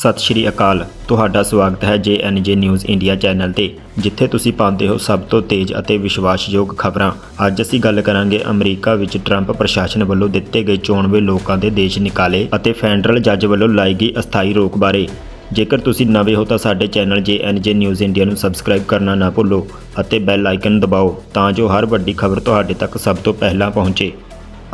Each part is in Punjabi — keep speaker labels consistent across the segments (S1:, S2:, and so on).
S1: ਸਤਿ ਸ਼੍ਰੀ ਅਕਾਲ। ਤੁਹਾਡਾ ਸਵਾਗਤ ਹੈ JNJ ਨਿਊਜ਼ ਇੰਡੀਆ ਚੈਨਲ ਤੇ, ਜਿੱਥੇ ਤੁਸੀਂ ਪਾਉਂਦੇ ਹੋ ਸਭ ਤੋਂ ਤੇਜ਼ ਅਤੇ ਵਿਸ਼ਵਾਸਯੋਗ ਖਬਰਾਂ। ਅੱਜ ਅਸੀਂ ਗੱਲ ਕਰਾਂਗੇ ਅਮਰੀਕਾ ਵਿੱਚ ਟਰੰਪ ਪ੍ਰਸ਼ਾਸਨ ਵੱਲੋਂ ਦਿੱਤੇ ਗਏ ਚੋਣਵੇਂ ਲੋਕਾਂ ਦੇ ਦੇਸ਼ ਨਿਕਾਲੇ ਅਤੇ ਫੈਡਰਲ ਜੱਜ ਵੱਲੋਂ ਲਾਈ ਗਈ ਅਸਥਾਈ ਰੋਕ ਬਾਰੇ। ਜੇਕਰ ਤੁਸੀਂ ਨਵੇਂ ਹੋ ਤਾਂ ਸਾਡੇ ਚੈਨਲ JNJ ਨਿਊਜ਼ ਇੰਡੀਆ ਨੂੰ ਸਬਸਕ੍ਰਾਈਬ ਕਰਨਾ ਨਾ ਭੁੱਲੋ ਅਤੇ ਬੈਲ ਆਈਕਨ ਦਬਾਓ ਤਾਂ ਜੋ ਹਰ ਵੱਡੀ ਖਬਰ ਤੁਹਾਡੇ ਤੱਕ ਸਭ ਤੋਂ ਪਹਿਲਾਂ ਪਹੁੰਚੇ।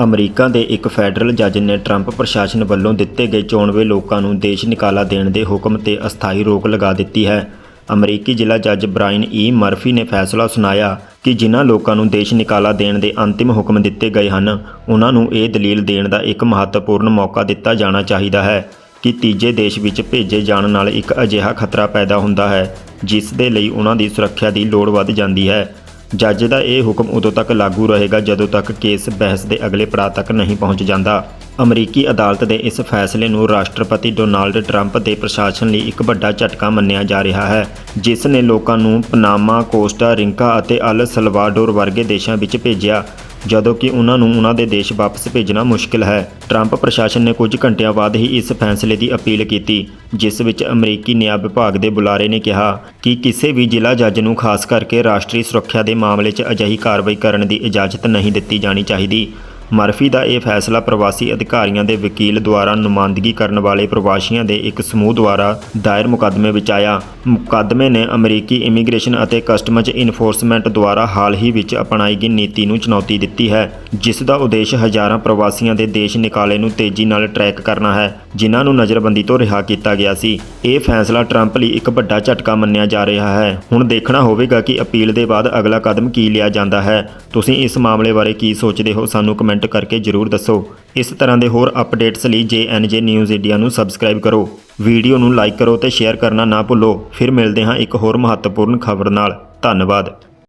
S1: ਅਮਰੀਕਾ ਦੇ ਇੱਕ ਫੈਡਰਲ ਜੱਜ ਨੇ ਟਰੰਪ ਪ੍ਰਸ਼ਾਸਨ ਵੱਲੋਂ ਦਿੱਤੇ ਗਏ ਚੋਣਵੇਂ ਲੋਕਾਂ ਨੂੰ ਦੇਸ਼ ਨਿਕਾਲਾ ਦੇਣ ਦੇ ਹੁਕਮ ਤੇ ਅਸਥਾਈ ਰੋਕ ਲਗਾ ਦਿੱਤੀ ਹੈ। ਅਮਰੀਕੀ ਜ਼ਿਲ੍ਹਾ ਜੱਜ ਬ੍ਰਾਇਨ ਈ ਮਰਫੀ ਨੇ ਫੈਸਲਾ ਸੁਣਾਇਆ ਕਿ ਜਿਨ੍ਹਾਂ ਲੋਕਾਂ ਨੂੰ ਦੇਸ਼ ਨਿਕਾਲਾ ਦੇਣ ਦੇ ਅੰਤਿਮ ਹੁਕਮ ਦਿੱਤੇ ਗਏ ਹਨ, ਉਹਨਾਂ ਨੂੰ ਇਹ ਦਲੀਲ ਦੇਣ ਦਾ ਇੱਕ ਮਹੱਤਵਪੂਰਨ ਮੌਕਾ ਦਿੱਤਾ ਜਾਣਾ ਚਾਹੀਦਾ ਹੈ ਕਿ ਤੀਜੇ ਦੇਸ਼ ਵਿੱਚ ਭੇਜੇ ਜਾਣ ਨਾਲ ਇੱਕ ਅਜਿਹਾ ਖਤਰਾ ਪੈਦਾ ਹੁੰਦਾ ਹੈ, ਜਿਸ ਦੇ ਲਈ ਉਹਨਾਂ ਦੀ ਸੁਰੱਖਿਆ ਦੀ ਲੋੜ ਵੱਧ ਜਾਂਦੀ ਹੈ। ਜੱਜ ਦਾ ਇਹ ਹੁਕਮ ਉਦੋਂ ਤੱਕ ਲਾਗੂ ਰਹੇਗਾ ਜਦੋਂ ਤੱਕ ਕੇਸ ਬਹਿਸ ਦੇ ਅਗਲੇ ਪੜਾਅ ਤੱਕ ਨਹੀਂ ਪਹੁੰਚ ਜਾਂਦਾ। ਅਮਰੀਕੀ ਅਦਾਲਤ ਦੇ ਇਸ ਫੈਸਲੇ ਨੂੰ ਰਾਸ਼ਟਰਪਤੀ ਡੋਨਾਲਡ ਟਰੰਪ ਦੇ ਪ੍ਰਸ਼ਾਸਨ ਲਈ ਇੱਕ ਵੱਡਾ ਝਟਕਾ ਮੰਨਿਆ ਜਾ ਰਿਹਾ ਹੈ, ਜਿਸ ਨੇ ਲੋਕਾਂ ਨੂੰ ਪਨਾਮਾ, ਕੋਸਟਾ ਰਿੰਕਾ ਅਤੇ ਅਲ ਸਲਵਾਡੋਰ ਵਰਗੇ ਦੇਸ਼ਾਂ ਵਿੱਚ ਭੇਜਿਆ, ਜਦੋਂ ਕਿ ਉਹਨਾਂ ਨੂੰ ਉਹਨਾਂ ਦੇ ਦੇਸ਼ ਵਾਪਸ ਭੇਜਣਾ ਮੁਸ਼ਕਿਲ ਹੈ। ਟਰੰਪ ਪ੍ਰਸ਼ਾਸਨ ਨੇ ਕੁਝ ਘੰਟਿਆਂ ਬਾਅਦ ਹੀ ਇਸ ਫੈਸਲੇ ਦੀ ਅਪੀਲ ਕੀਤੀ, ਜਿਸ ਵਿੱਚ ਅਮਰੀਕੀ ਨਿਆਂ ਵਿਭਾਗ ਦੇ ਬੁਲਾਰੇ ਨੇ ਕਿਹਾ ਕਿ ਕਿਸੇ ਵੀ ਜ਼ਿਲ੍ਹਾ ਜੱਜ ਨੂੰ ਖਾਸ ਕਰਕੇ ਰਾਸ਼ਟਰੀ ਸੁਰੱਖਿਆ ਦੇ ਮਾਮਲੇ 'ਚ ਅਜਿਹੀ ਕਾਰਵਾਈ ਕਰਨ ਦੀ ਇਜਾਜ਼ਤ ਨਹੀਂ ਦਿੱਤੀ ਜਾਣੀ ਚਾਹੀਦੀ। ਮਰਫੀ ਦਾ ਇਹ ਫੈਸਲਾ ਪ੍ਰਵਾਸੀ ਅਧਿਕਾਰੀਆਂ ਦੇ ਵਕੀਲ ਦੁਆਰਾ ਨੁਮਾਇੰਦਗੀ ਕਰਨ ਵਾਲੇ ਪ੍ਰਵਾਸੀਆਂ ਦੇ ਇੱਕ ਸਮੂਹ ਦੁਆਰਾ ਦਾਇਰ ਮੁਕੱਦਮੇ ਵਿੱਚ ਆਇਆ। ਮੁਕੱਦਮੇ ਨੇ ਅਮਰੀਕੀ ਇਮੀਗ੍ਰੇਸ਼ਨ ਅਤੇ ਕਸਟਮਜ਼ ਇਨਫੋਰਸਮੈਂਟ ਦੁਆਰਾ ਹਾਲ ਹੀ ਵਿੱਚ ਅਪਣਾਈ ਗਈ ਨੀਤੀ ਨੂੰ ਚੁਣੌਤੀ ਦਿੱਤੀ ਹੈ, ਜਿਸ ਦਾ ਉਦੇਸ਼ ਹਜ਼ਾਰਾਂ ਪ੍ਰਵਾਸੀਆਂ ਦੇ ਦੇਸ਼ ਨਿਕਾਲੇ ਨੂੰ ਤੇਜ਼ੀ ਨਾਲ ਟਰੈਕ ਕਰਨਾ ਹੈ, ਜਿਨ੍ਹਾਂ ਨੂੰ ਨਜ਼ਰਬੰਦੀ ਤੋਂ ਰਿਹਾ ਕੀਤਾ ਗਿਆ ਸੀ। ਇਹ ਫੈਸਲਾ ਟਰੰਪ ਲਈ ਇੱਕ ਵੱਡਾ ਝਟਕਾ ਮੰਨਿਆ ਜਾ ਰਿਹਾ ਹੈ। ਹੁਣ ਦੇਖਣਾ ਹੋਵੇਗਾ ਕਿ ਅਪੀਲ ਦੇ ਬਾਅਦ ਅਗਲਾ ਕਦਮ ਕੀ ਲਿਆ ਜਾਂਦਾ ਹੈ। ਤੁਸੀਂ ਇਸ ਮਾਮਲੇ ਬਾਰੇ ਕੀ ਸੋਚਦੇ ਹੋ, ਸਾਨੂੰ ਕਮੈਂਟ ਕਰਕੇ ਜਰੂਰ ਦੱਸੋ। ਇਸ ਤਰ੍ਹਾਂ ਦੇ ਹੋਰ ਅਪਡੇਟਸ ਲਈ JNJ ਨਿਊਜ਼ ਇੰਡੀਆ ਨੂੰ ਸਬਸਕ੍ਰਾਈਬ ਕਰੋ। ਵੀਡੀਓ ਨੂੰ ਲਾਈਕ ਕਰੋ ਤੇ ਸ਼ੇਅਰ ਕਰਨਾ ਨਾ ਭੁੱਲੋ। ਫਿਰ ਮਿਲਦੇ ਹਾਂ ਇੱਕ ਹੋਰ ਮਹੱਤਵਪੂਰਨ ਖਬਰ ਨਾਲ। ਧੰਨਵਾਦ।